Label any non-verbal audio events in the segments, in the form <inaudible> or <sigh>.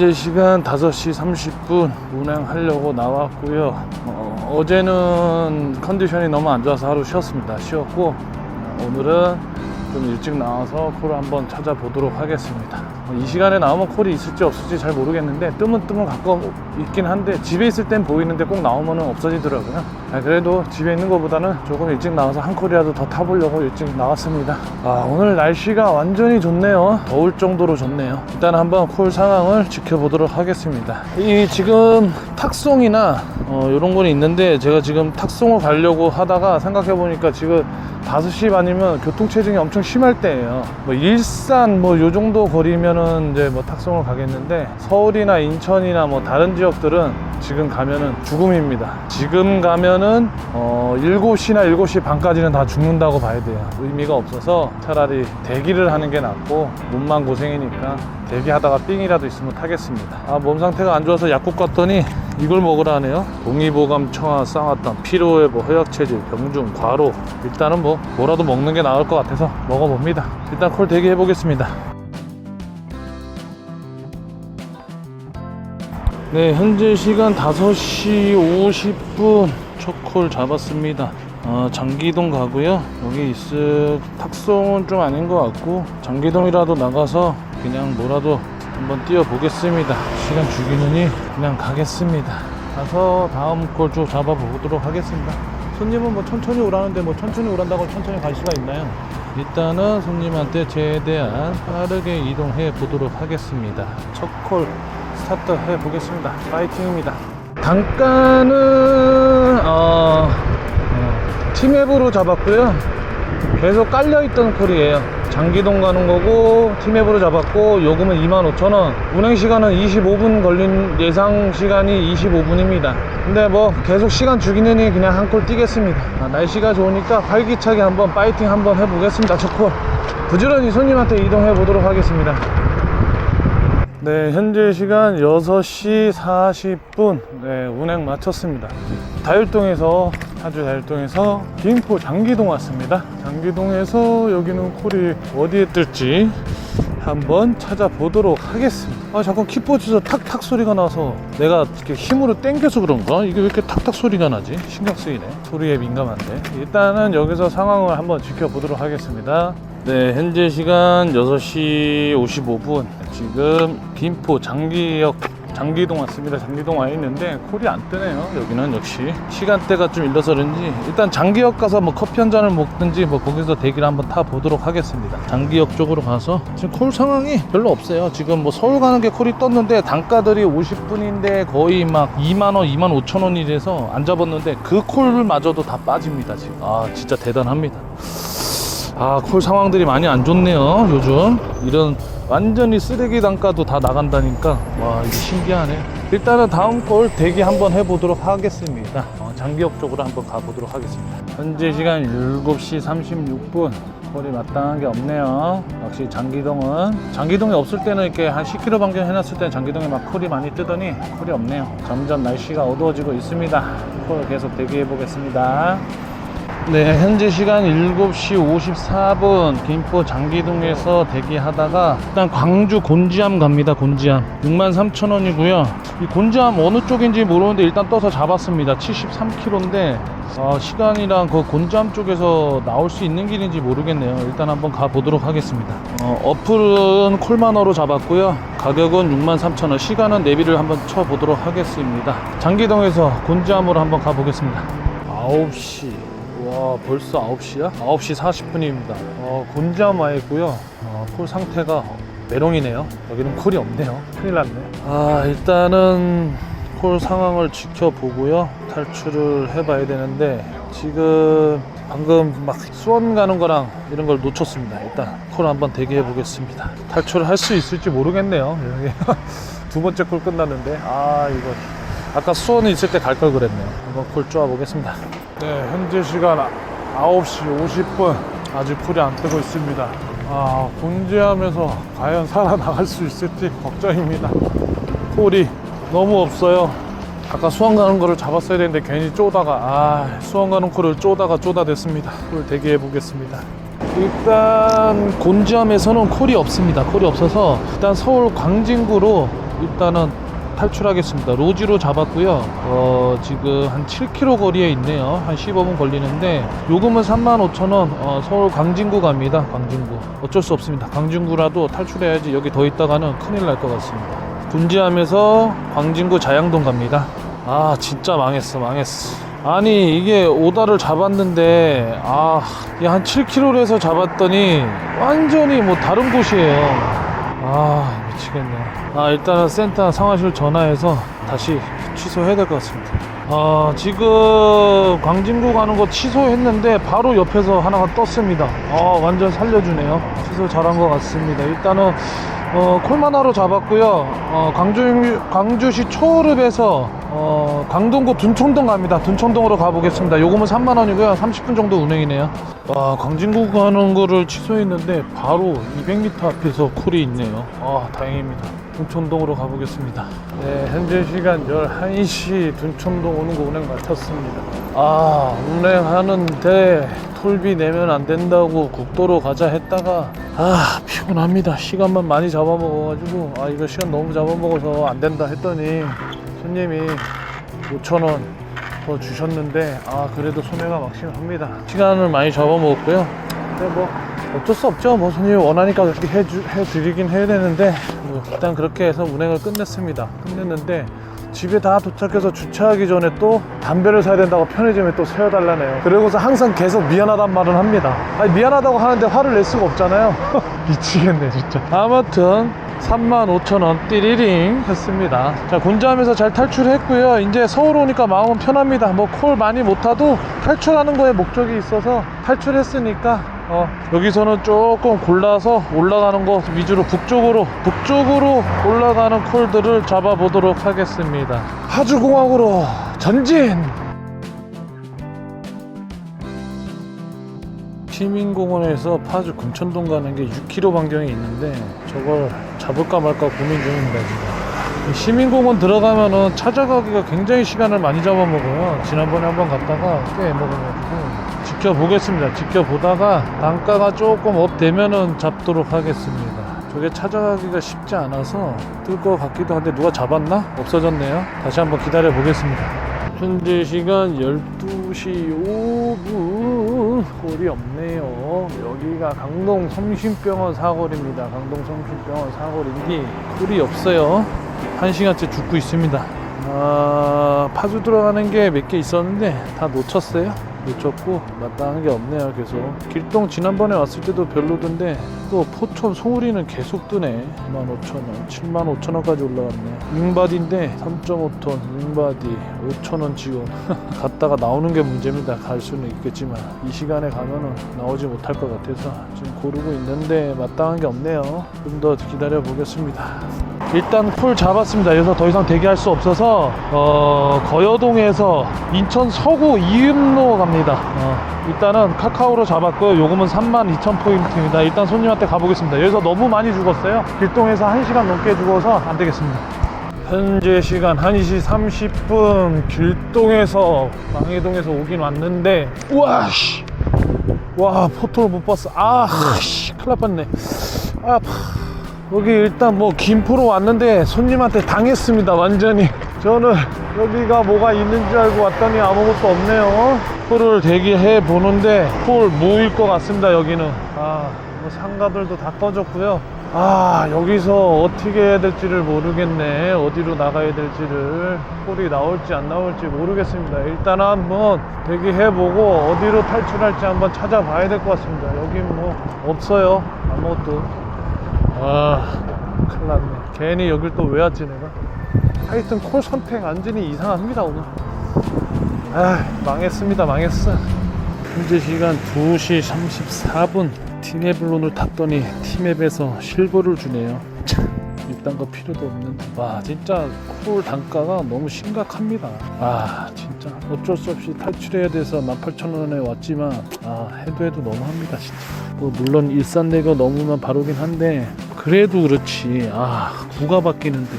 현재 시간 5시 30분 운행하려고 나왔고요. 어, 어제는 컨디션이 너무 안 좋아서 하루 쉬었습니다. 쉬었고 오늘은 좀 일찍 나와서 콜을 한번 찾아보도록 하겠습니다. 어, 이 시간에 나오면 콜이 있을지 없을지 잘 모르겠는데 뜨면 가끔 있긴 한데 집에 있을 땐 보이는데 꼭 나오면 없어지더라고요. 아, 그래도 집에 있는 것보다는 조금 일찍 나와서 한 콜이라도 더 타보려고 일찍 나왔습니다. 아, 오늘 날씨가 완전히 좋네요. 더울 정도로 좋네요. 일단 한번 콜 상황을 지켜보도록 하겠습니다. 이 지금 탁송이나 어, 이런 건 있는데 제가 지금 탁송을 가려고 하다가 생각해 보니까 지금 5시 반이면 교통체증이 엄청 심할 때예요. 뭐 일산 뭐 요 정도 거리면 은 이제 뭐 탁송을 가겠는데 서울이나 인천이나 뭐 다른 지역들은 지금 가면은 죽음입니다. 지금 가면은 어 7시나 7시 반까지는 다 죽는다고 봐야 돼요. 의미가 없어서 차라리 대기를 하는 게 낫고 몸만 고생이니까 대기하다가 삥이라도 있으면 타겠습니다. 아, 몸 상태가 안 좋아서 약국 갔더니 이걸 먹으라 하네요. 동의보감 청아 쌍화탕, 피로회복, 허약체질, 병중, 과로. 일단은 뭐 뭐라도 먹는 게 나을 것 같아서 먹어봅니다. 일단 콜 대기해 보겠습니다. 네, 현재 시간 5시 50분 첫콜 잡았습니다. 어, 장기동 가고요. 여기 있을 탁송은 좀 아닌 것 같고 장기동이라도 나가서 그냥 뭐라도 한번 뛰어 보겠습니다. 시간 죽이느니 그냥 가겠습니다. 가서 다음 콜 좀 잡아보도록 하겠습니다. 손님은 뭐 천천히 오라는데 뭐 천천히 오란다고 천천히 갈 수가 있나요? 일단은 손님한테 최대한 빠르게 이동해 보도록 하겠습니다. 첫콜 스타트 해 보겠습니다. 파이팅입니다. 단가는 어, 어, 팀앱으로 잡았고요. 계속 깔려있던 콜이에요. 장기동 가는 거고 팀앱으로 잡았고 요금은 25,000원 운행 시간은 25분 걸린 예상 시간이 25분입니다 근데 뭐 계속 시간 죽이느니 그냥 한 콜 뛰겠습니다 아, 날씨가 좋으니까 활기차게 한번 파이팅 한번 해보겠습니다 첫콜 부지런히 손님한테 이동해 보도록 하겠습니다 네, 현재 시간 6시 40분. 네, 운행 마쳤습니다. 다율동에서, 파주 다율동에서 김포 장기동 왔습니다. 장기동에서 여기는 콜이 어디에 뜰지 한번 찾아보도록 하겠습니다. 아, 잠깐 키보드에서 탁탁 소리가 나서 내가 이렇게 힘으로 당겨서 그런가? 이게 왜 이렇게 탁탁 소리가 나지? 신경 쓰이네. 소리에 민감한데. 일단은 여기서 상황을 한번 지켜보도록 하겠습니다. 네, 현재 시간 6시 55분. 지금 김포 장기역 장기동 왔습니다. 장기동 와 있는데 콜이 안 뜨네요. 여기는 역시 시간대가 좀 일러서 그런지 일단 장기역 가서 뭐 커피 한 잔을 먹든지 뭐 거기서 대기를 한번 타 보도록 하겠습니다. 장기역 쪽으로 가서 지금 콜 상황이 별로 없어요. 지금 뭐 서울 가는 게 콜이 떴는데 단가들이 50분인데 거의 막 2만 원, 2만 5천 원이래서 안 잡았는데 그 콜마저도 다 빠집니다. 지금 아 진짜 대단합니다. 아, 콜 상황들이 많이 안 좋네요, 요즘. 이런 완전히 쓰레기 단가도 다 나간다니까. 와, 이거 신기하네. 일단은 다음 콜 대기 한번 해보도록 하겠습니다. 어, 장기역 쪽으로 한번 가보도록 하겠습니다. 현재 시간 7시 36분. 콜이 마땅한 게 없네요. 역시 장기동은 장기동이 없을 때는 이렇게 한 10km 반경 해놨을 때는 장기동에 막 콜이 많이 뜨더니 콜이 없네요. 점점 날씨가 어두워지고 있습니다. 콜 계속 대기해 보겠습니다. 네, 현재 시간 7시 54분 김포 장기동에서 대기하다가 일단 광주 곤지암 갑니다. 곤지암 63,000원이고요. 이 곤지암 어느 쪽인지 모르는데 일단 떠서 잡았습니다. 73km인데 어, 시간이랑 그 곤지암 쪽에서 나올 수 있는 길인지 모르겠네요. 일단 한번 가보도록 하겠습니다. 어, 어플은 콜마너로 잡았고요. 가격은 63,000원. 시간은 내비를 한번 쳐보도록 하겠습니다. 장기동에서 곤지암으로 한번 가보겠습니다. 9시 와 벌써 9시야? 9시 40분입니다. 어, 곤지암 와 있고요. 어, 콜 상태가 메롱이네요. 여기는 콜이 없네요. 큰일 났네. 아 일단은 콜 상황을 지켜보고요. 탈출을 해봐야 되는데 지금 방금 막 수원 가는 거랑 이런 걸 놓쳤습니다. 일단 콜 한번 대기해 보겠습니다. 탈출을 할 수 있을지 모르겠네요. <laughs> 두 번째 콜 끝났는데. 아 이거 아까 수원에 있을 때 갈 걸 그랬네요. 한번 콜 쪼아 보겠습니다. 네, 현재 시간 9시 50분. 아직 콜이 안 뜨고 있습니다. 아, 곤지암에서 과연 살아나갈 수 있을지 걱정입니다. 콜이 너무 없어요. 아까 수원 가는 거를 잡았어야 되는데 괜히 쪼다가 아 수원 가는 콜을 쪼다가 쪼다 됐습니다. 콜 대기해 보겠습니다. 일단 곤지암에서는 콜이 없습니다. 콜이 없어서 일단 서울 광진구로 일단은 탈출하겠습니다. 로지로 잡았고요. 어, 지금 한 7km 거리에 있네요. 한 15분 걸리는데 요금은 35,000원. 어, 서울 광진구 갑니다. 광진구. 어쩔 수 없습니다. 광진구라도 탈출해야지 여기 더 있다가는 큰일 날 것 같습니다. 군지함에서 광진구 자양동 갑니다. 아 진짜 망했어 망했어. 아니 이게 오다를 잡았는데 아한 7km에서 잡았더니 완전히 뭐 다른 곳이에요. 아 미치겠네. 아 일단은 센터 상하실 전화해서 다시 취소해야 될 것 같습니다. 아 지금 광진구 가는 거 취소했는데 바로 옆에서 하나가 떴습니다. 아 완전 살려주네요. 취소 잘한 것 같습니다. 일단은 어, 콜마나로 잡았고요. 어, 광주 광주시 초읍에서 어, 강동구 둔촌동 갑니다. 둔촌동으로 가보겠습니다. 요금은 3만 원이고요. 30분 정도 운행이네요. 와, 광진구 가는 거를 취소했는데 바로 200m 앞에서 콜이 있네요. 아, 다행입니다. 둔촌동으로 가보겠습니다. 네, 현재 시간 11시 둔촌동 오는 거 운행 마쳤습니다. 아, 운행하는데 톨비 내면 안 된다고 국도로 가자 했다가 아 피곤합니다 시간만 많이 잡아먹어가지고 아 이거 시간 너무 잡아먹어서 안 된다 했더니 손님이 5천원 더 주셨는데 아 그래도 손해가 막심합니다 시간을 많이 잡아먹었고요 근데 뭐 어쩔 수 없죠 뭐 손님이 원하니까 그렇게 해주, 해드리긴 해야 되는데 뭐 일단 그렇게 해서 운행을 끝냈습니다 끝냈는데 집에 다 도착해서 주차하기 전에 또 담배를 사야 된다고 편의점에 또 세워달라네요. 그러고서 항상 계속 미안하단 말은 합니다. 아니, 미안하다고 하는데 화를 낼 수가 없잖아요. <laughs> 미치겠네, 진짜. 아무튼. 35,000원 띠리링 했습니다. 자, 군자함에서 잘 탈출했고요. 이제 서울 오니까 마음은 편합니다. 뭐 콜 많이 못 타도 탈출하는 거에 목적이 있어서 탈출했으니까 어, 여기서는 조금 골라서 올라가는 거 위주로 북쪽으로 북쪽으로 올라가는 콜들을 잡아보도록 하겠습니다. 하주공항으로 전진! 시민공원에서 파주 금천동 가는 게 6km 반경이 있는데 저걸 잡을까 말까 고민 중입니다 지금. 이 시민공원 들어가면은 찾아가기가 굉장히 시간을 많이 잡아먹어요. 지난번에 한번 갔다가 꽤 먹어가지고 지켜보겠습니다. 지켜보다가 단가가 조금 업되면은 잡도록 하겠습니다. 저게 찾아가기가 쉽지 않아서 뜰 것 같기도 한데 누가 잡았나? 없어졌네요. 다시 한번 기다려 보겠습니다. 현재 시간 12시 5분 꼴이 없네요. 여기가 강동 성심병원 사거리입니다. 강동 성심병원 사거리인데 꼴이 없어요. 1시간째 죽고 있습니다. 아, 파주 들어가는 게 몇 개 있었는데 다 놓쳤어요 놓쳤고 마땅한 게 없네요 계속. 길동 지난번에 왔을 때도 별로던데 또 포천 송우리는 계속 뜨네. 15,000원 75,000원까지 올라갔네. 윙바디인데 3.5톤 윙바디 5,000원 지원. <laughs> 갔다가 나오는 게 문제입니다. 갈 수는 있겠지만 이 시간에 가면은 나오지 못할 것 같아서 지금 고르고 있는데 마땅한 게 없네요. 좀 더 기다려 보겠습니다 일단 풀 잡았습니다. 여기서 더 이상 대기할 수 없어서 어, 거여동에서 인천 서구 이음로 갑니다. 어, 일단은 카카오로 잡았고요. 요금은 32,000포인트입니다. 일단 손님한테 가보겠습니다. 여기서 너무 많이 죽었어요. 길동에서 1시간 넘게 죽어서 안 되겠습니다. 현재 시간 1시 30분 길동에서 망해동에서 오긴 왔는데 우와 씨. 와 포토를 못 봤어 아씨 큰일 날 뻔네 아 파. 여기 일단 뭐 김포로 왔는데 손님한테 당했습니다 완전히. 저는 여기가 뭐가 있는 줄 알고 왔더니 아무것도 없네요. 폴을 대기해 보는데 폴 무일 것 같습니다 여기는. 아뭐 상가들도 다 꺼졌고요. 아 여기서 어떻게 해야 될지를 모르겠네. 어디로 나가야 될지를. 폴이 나올지 안 나올지 모르겠습니다. 일단 한번 대기해보고 어디로 탈출할지 한번 찾아봐야 될 것 같습니다. 여긴 뭐 없어요 아무것도 아 큰일 났네. 괜히 여길 또 왜 왔지 내가? 하여튼 콜 선택 완전히 이상합니다 오늘. 아 망했습니다 망했어. 현재 시간 2시 34분. 팀앱론을 탔더니 팀앱에서 실버를 주네요. 참, 이딴 거 필요도 없는데. 와 진짜 콜 단가가 너무 심각합니다. 아 진짜 어쩔 수 없이 탈출해야 돼서 18,000원에 왔지만 아 해도 해도 너무합니다 진짜. 뭐 물론 일산내가 넘으면 바로긴 한데 그래도 그렇지. 아 구가 바뀌는데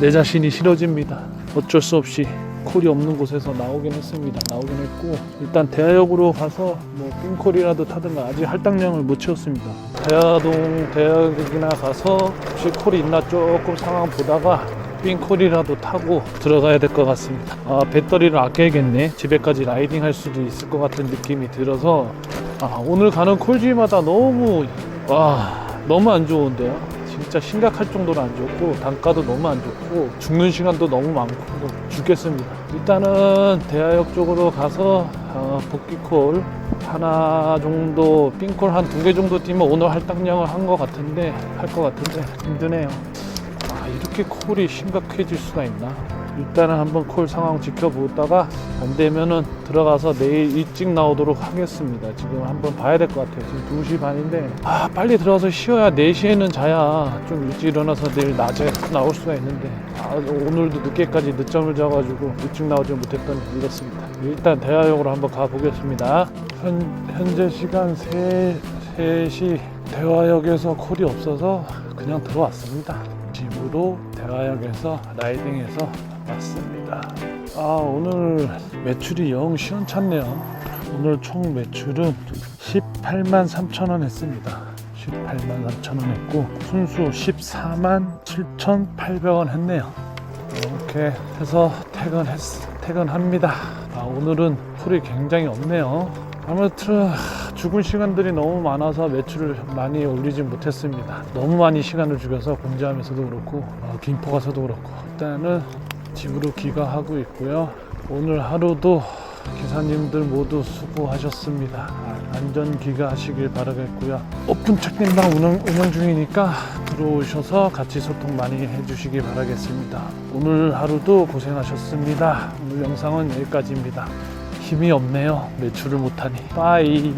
내 자신이 싫어집니다. 어쩔 수 없이 콜이 없는 곳에서 나오긴 했습니다. 나오긴 했고 일단 대하역으로 가서 뭐 冰콜이라도 타든가 아직 할당량을 못 채웠습니다. 대하동 대하역이나 가서 혹시 콜이 있나 조금 상황 보다가 빙콜이라도 타고 들어가야 될 것 같습니다. 아, 배터리를 아껴야겠네. 집에까지 라이딩 할 수도 있을 것 같은 느낌이 들어서 아, 오늘 가는 콜지마다 너무 와 너무 안 좋은데요. 진짜 심각할 정도로 안 좋고 단가도 너무 안 좋고 죽는 시간도 너무 많고 죽겠습니다. 일단은 대하역 쪽으로 가서 어, 복귀콜 하나 정도 빙콜 한 두 개 정도 뛰면 오늘 할당량을 한 것 같은데 할 것 같은데 힘드네요. 아 이렇게 콜이 심각해질 수가 있나? 일단은 한번 콜 상황 지켜보다가 안 되면은 들어가서 내일 일찍 나오도록 하겠습니다. 지금 한번 봐야 될 것 같아요. 지금 2시 반인데 아 빨리 들어가서 쉬어야 4시에는 자야 좀 일찍 일어나서 내일 낮에 나올 수가 있는데 아, 오늘도 늦게까지 늦잠을 자가지고 일찍 나오지 못했더니 이렇습니다. 일단 대화역으로 한번 가보겠습니다. 현, 현재 시간 3, 3시 대화역에서 콜이 없어서 그냥 들어왔습니다. 집으로 대화역에서 라이딩해서 왔습니다. 아 오늘 매출이 영 시원찮네요. 오늘 총 매출은 18만 3천 원 했습니다. 18만 3천 원 했고 순수 14만 7,800원 했네요. 이렇게 해서 퇴근했, 퇴근합니다. 아, 오늘은 콜이 굉장히 없네요. 아무튼 죽은 시간들이 너무 많아서 매출을 많이 올리지 못했습니다. 너무 많이 시간을 죽여서 공지하면서도 그렇고 어, 김포 가서도 그렇고 일단은 집으로 귀가하고 있고요. 오늘 하루도 기사님들 모두 수고하셨습니다. 아, 안전 귀가하시길 바라겠고요. 오픈 책임방 운영, 운영 중이니까 들어오셔서 같이 소통 많이 해주시기 바라겠습니다. 오늘 하루도 고생하셨습니다. 오늘 영상은 여기까지입니다. 힘이 없네요. 매출을 못하니. 빠이.